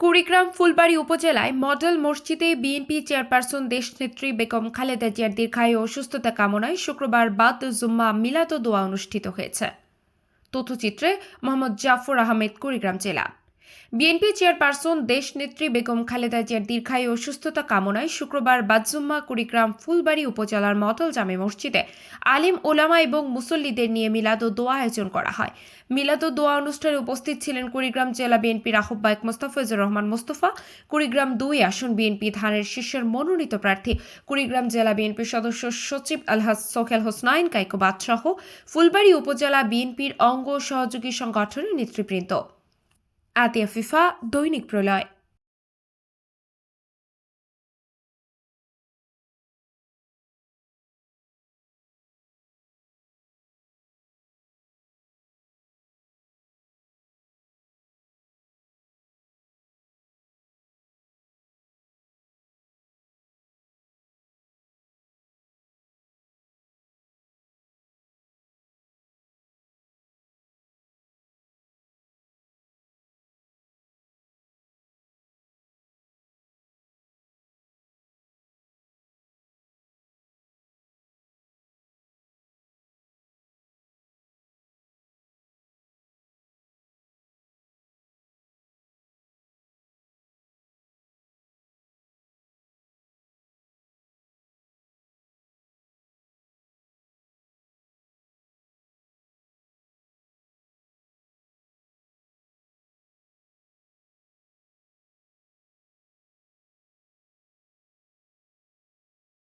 কুড়িগ্রাম ফুলবাড়ি উপজেলায় মডেল মসজিদে BNP chairperson দেশনেত্রী বেগম খালেদা জিয়ার দীর্ঘায়ু অসুস্থতা সুস্থতা কামনায় শুক্রবার বাদ জুম্মা মিলাদ দোয়া অনুষ্ঠিত হয়েছে। তথ্যচিত্রে মোহাম্মদ জাফর আহমেদ, কুড়িগ্রাম জেলা। বিএনপি চেয়ারপারসন দেশনেত্রী বেগম খালেদা জিয়ার দীর্ঘায়ু ও সুস্থতা কামনায় শুক্রবার বাদজুম্মা, কুড়িগ্রাম, ফুলবাড়ী উপজেলার মডেল জামে মসজিদে আলিম ওলামা এবং মুসল্লিদের নিয়ে মিলাদ ও দোয়া আয়োজন করা হয়। মিলাদ ও দোয়া অনুষ্ঠানে উপস্থিত ছিলেন কুড়িগ্রাম জেলা বিএনপির আহ্বায়ক মোস্তাফিজুর রহমান মোস্তফা, কুড়িগ্রাম দুই আসন বিএনপি ধানের শীর্ষের মনোনীত প্রার্থী, কুড়িগ্রাম জেলা বিএনপির সদস্য সচিব আলহাজ সোহেল হোসনাইন কাইকোবাদ সহ ফুলবাড়ী উপজেলা বিএনপির অঙ্গ সহযোগী সংগঠনের নেতৃবৃন্দ। আতিয়া ফিফা দৈনিক প্রলয়।